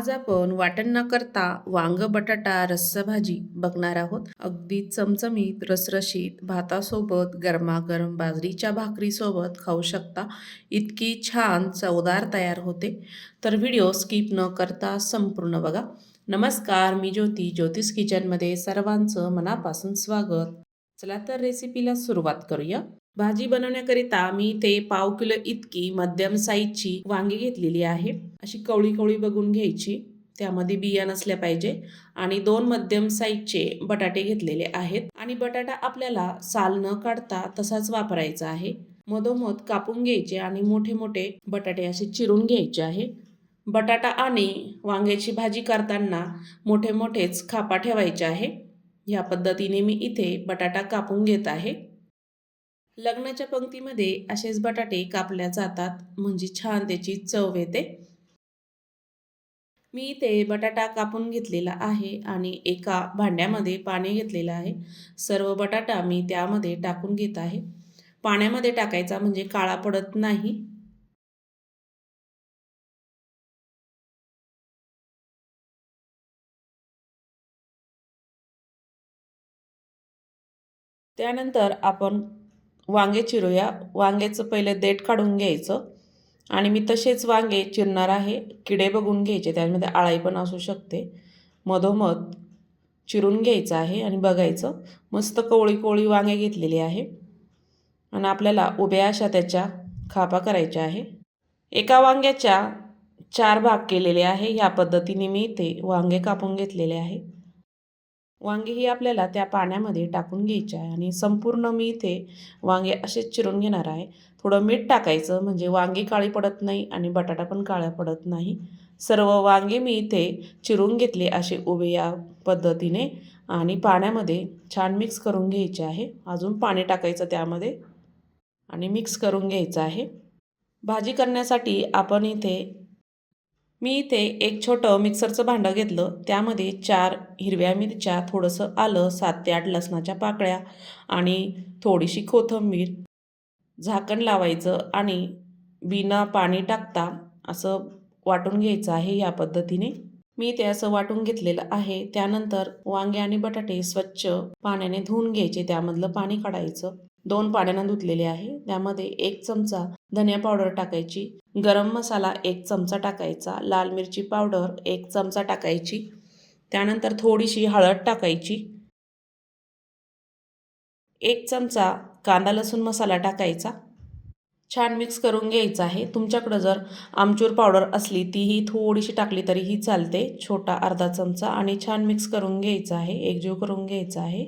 आज आपण वाटण न करता वांग बटाटा रस्सा भाजी बघणार आहोत. अगदी चमचमीत रसरशीत भातासोबत गरमागरम बाजरीच्या भाकरीसोबत खाऊ शकता. इतकी छान चवदार तयार होते. तर व्हिडिओ स्किप न करता संपूर्ण बघा. नमस्कार मी ज्योती. ज्योतिष किचनमध्ये सर्वांचं मनापासून स्वागत. चला तर रेसिपीला सुरुवात करूया. भाजी बनवण्याकरिता मी ते पाव किलो इतकी मध्यम साईजची वांगी घेतलेली आहे. अशी कवळी कवळी बघून घ्यायची. त्यामध्ये बिया नसल्या पाहिजे आणि दोन मध्यम साईजचे बटाटे घेतलेले आहेत. आणि बटाटा आपल्याला साल न काढता तसाच वापरायचा आहे. मधोमध कापून घ्यायचे आणि मोठे मोठे बटाटे असे चिरून घ्यायचे आहे. बटाटा आणि वांग्याची भाजी करताना मोठे मोठेच खापा ठेवायचे आहे. या पद्धतीने मी इथे बटाटा कापून घेत आहे. लग्नाच्या पंक्तीमध्ये असेच बटाटे कापल्या जातात. म्हणजे छान त्याची चव येते. मी इथे बटाटा कापून घेतलेला आहे आणि एका भांड्यामध्ये पाणी घेतलेलं आहे. सर्व बटाटा मी त्यामध्ये टाकून घेत आहे. पाण्यामध्ये टाकायचा म्हणजे काळा पडत नाही. त्यानंतर आपण वांगे चिरूया. वांग्याचं पहिले देठ काढून घ्यायचं. आणि मी तसेच वांगे चिरणार आहे. किडे बघून घ्यायचे. त्यामध्ये आळाई पण असू शकते. मधोमध चिरून घ्यायचं आहे आणि बघायचं. मस्त कोवळी कोवळी वांगे घेतलेली आहे. आणि आपल्याला उभ्या अशा त्याच्या खापा करायच्या आहे. एका वांग्याच्या चार भाग केलेले आहे. ह्या पद्धतीने मी ते वांगे कापून घेतलेले आहे. वांगे ही आपल्याला त्या पाण्यामध्ये टाकून घ्यायचे आहे. आणि संपूर्ण मी इथे वांगे असेच चिरून घेणार आहे. थोडं मीठ टाकायचं म्हणजे वांगी काळी पडत नाही आणि बटाटा पण काळ्या पडत नाही. सर्व वांगे मी इथे चिरून घेतले असे उभे या पद्धतीने आणि पाण्यामध्ये छान मिक्स करून घ्यायचे आहे. अजून पाणी टाकायचं त्यामध्ये आणि मिक्स करून घ्यायचं आहे. भाजी करण्यासाठी आपण इथे मी इथे एक छोटं मिक्सरचं भांडं घेतलं. त्यामध्ये चार हिरव्या मिरच्या थोडंसं आलं सात ते आठ लसणाच्या पाकळ्या आणि थोडीशी कोथिंबीर झाकण लावायचं आणि बिना पाणी टाकता असं वाटून घ्यायचं आहे या पद्धतीने. मी ते असं वाटून घेतलेलं आहे. त्यानंतर वांगे आणि बटाटे स्वच्छ पाण्याने धुवून घ्यायचे. त्यामधलं पाणी काढायचं. दोन पाण्यानं धुतलेले आहे. त्यामध्ये एक चमचा धनिया पावडर टाकायची गरम मसाला एक चमचा टाकायचा लाल मिरची पावडर एक चमचा टाकायची त्यानंतर थोडीशी हळद टाकायची एक चमचा कांदा लसूण मसाला टाकायचा. छान मिक्स करून घ्यायचं आहे. तुमच्याकडं जर आमचूर पावडर असली तीही थोडीशी टाकली तरीही चालते. छोटा अर्धा चमचा आणि छान मिक्स करून घ्यायचा आहे. एकजीव करून घ्यायचा आहे.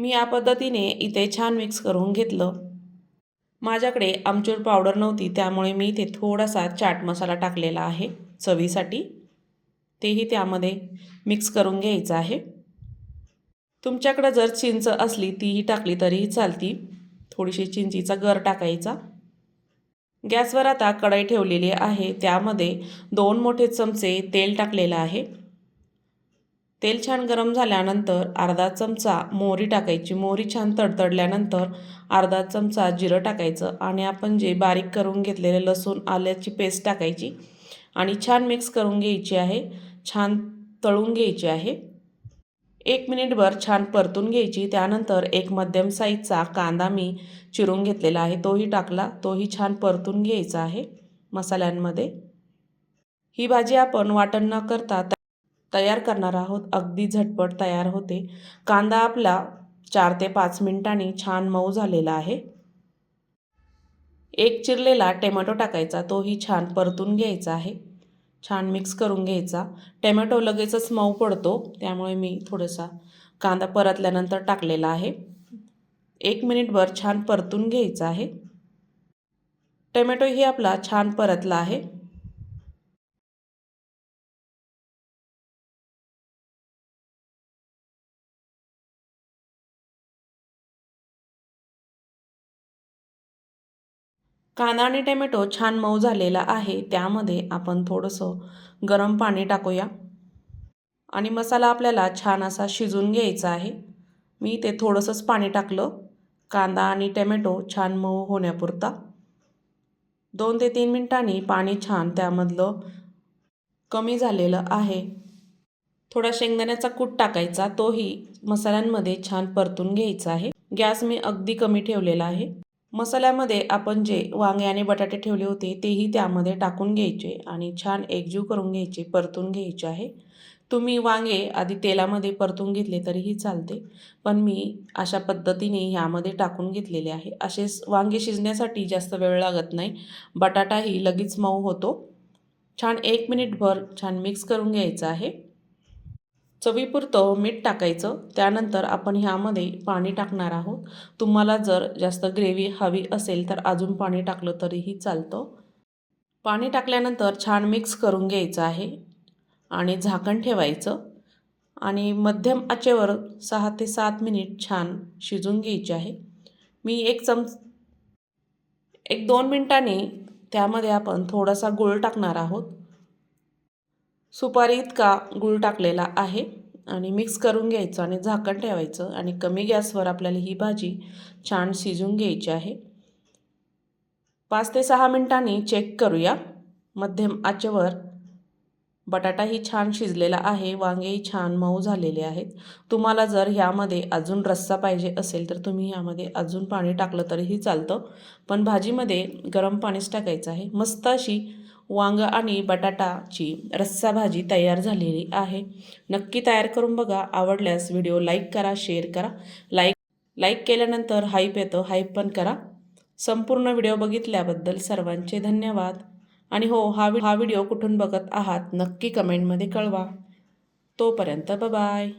मी या पद्धतीने इथे छान मिक्स करून घेतलं. माझ्याकडे आमचूर पावडर नव्हती त्यामुळे मी इथे थोडासा चाट मसाला टाकलेला आहे चवीसाठी. तेही त्यामध्ये मिक्स करून घ्यायचं आहे. तुमच्याकडं जर चिंच असली तीही टाकली तरीही चालती. थोडीशी चिंचीचा गर टाकायचा. गॅसवर आता कढई ठेवलेली आहे त्यामध्ये दोन मोठे चमचे तेल टाकलेलं आहे. तेल छान गरम झाल्यानंतर अर्धा चमचा मोहरी टाकायची. मोहरी छान तडतडल्यानंतर अर्धा चमचा जिरं टाकायचं आणि आपण जे बारीक करून घेतलेले लसूण आल्याची पेस्ट टाकायची आणि छान मिक्स करून घ्यायची आहे. छान तळून घ्यायची आहे. एक मिनिटभर छान परतून घ्यायची. त्यानंतर एक मध्यम साईजचा कांदा मी चिरून घेतलेला आहे. तोही टाकला. तोही छान परतून घ्यायचा आहे मसाल्यांमध्ये. ही भाजी आपण वाटण न करता तयार करणार आहोत. अगदी झटपट तयार होते. कांदा आपला चार ते पाच मिनिटांनी छान मऊ झालेला आहे. एक चिरलेला टोमॅटो टाकायचा. तोही छान परतून घ्यायचा आहे. छान मिक्स करून घ्यायचा. टेमॅटो लगेचच मऊ पडतो. त्यामुळे मी थोडासा कांदा परतल्यानंतर टाकलेला आहे. एक मिनिटभर छान परतून घ्यायचा आहे. टोमॅटोही आपला छान परतला आहे. कांदा आणि टमॅटो छान मऊ झालेला आहे त्यामध्ये आपण थोडंसं गरम पाणी टाकूया. आणि मसाला आपल्याला छान असा शिजून घ्यायचा आहे. मी ते थोडंसंच पाणी टाकलं. कांदा आणि टमॅटो छान मऊ होण्यापुरता. दोन ते तीन मिनटांनी पाणी छान त्यामधलं कमी झालेलं आहे. थोडा शेंगदाण्याचा कूट टाकायचा तोही मसाल्यांमध्ये छान परतून घ्यायचा आहे. गॅस मी अगदी कमी ठेवलेला आहे. मसाल्यामध्ये आपण जे वांगे आणि बटाटे ठेवले होते तेही त्यामध्ये टाकून घ्यायचे आणि छान एकजीव करून घ्यायचे परतून घ्यायचे आहे. तुम्ही वांगे आधी तेलामध्ये परतून घेतले तरीही चालते पण मी अशा पद्धतीने ह्यामध्ये टाकून घेतलेले आहे. असे वांगे शिजण्यासाठी जास्त वेळ लागत नाही बटाटाही लगेच मऊ होतो. छान एक मिनिटभर छान मिक्स करून घ्यायचं आहे. चवीपुरतं मीठ टाकायचं. त्यानंतर आपण ह्यामध्ये पाणी टाकणार आहोत. तुम्हाला जर जास्त ग्रेव्ही हवी असेल तर अजून पाणी टाकलं तरीही चालतं. पाणी टाकल्यानंतर छान मिक्स करून घ्यायचं आहे आणि झाकण ठेवायचं. आणि मध्यम आचेवर सहा ते सात मिनिट छान शिजून घ्यायचे आहे. मी एक चमच एक दोन मिनटांनी त्यामध्ये आपण थोडासा गूळ टाकणार आहोत. सुपारी इतका गूळ टाकलेला आहे आणि मिक्स करून घ्यायचं आणि झाकण ठेवायचं आणि कमी गॅसवर आपल्याला ही भाजी छान शिजून घ्यायची आहे. पाच ते सहा मिनटांनी चेक करूया. मध्यम आचेवर बटाटाही छान शिजलेला आहे वांगेही छान मऊ झालेले आहेत. तुम्हाला जर ह्यामध्ये अजून रस्सा पाहिजे असेल तर तुम्ही ह्यामध्ये अजून पाणी टाकलं तरीही चालतं. पण भाजीमध्ये गरम पाणीच टाकायचं आहे. मस्त अशी वांग आणि बटाटाची रस्सा भाजी तयार झालेली आहे. नक्की तयार करून बघा. आवडल्यास व्हिडिओ लाईक करा शेअर करा. लाईक लाईक केल्यानंतर हाईप येतं. हाईप पण करा. संपूर्ण व्हिडिओ बघितल्याबद्दल सर्वांचे धन्यवाद. आणि हो हा वि हा व्हिडिओ कुठून बघत आहात नक्की कमेंटमध्ये कळवा. तोपर्यंत बाय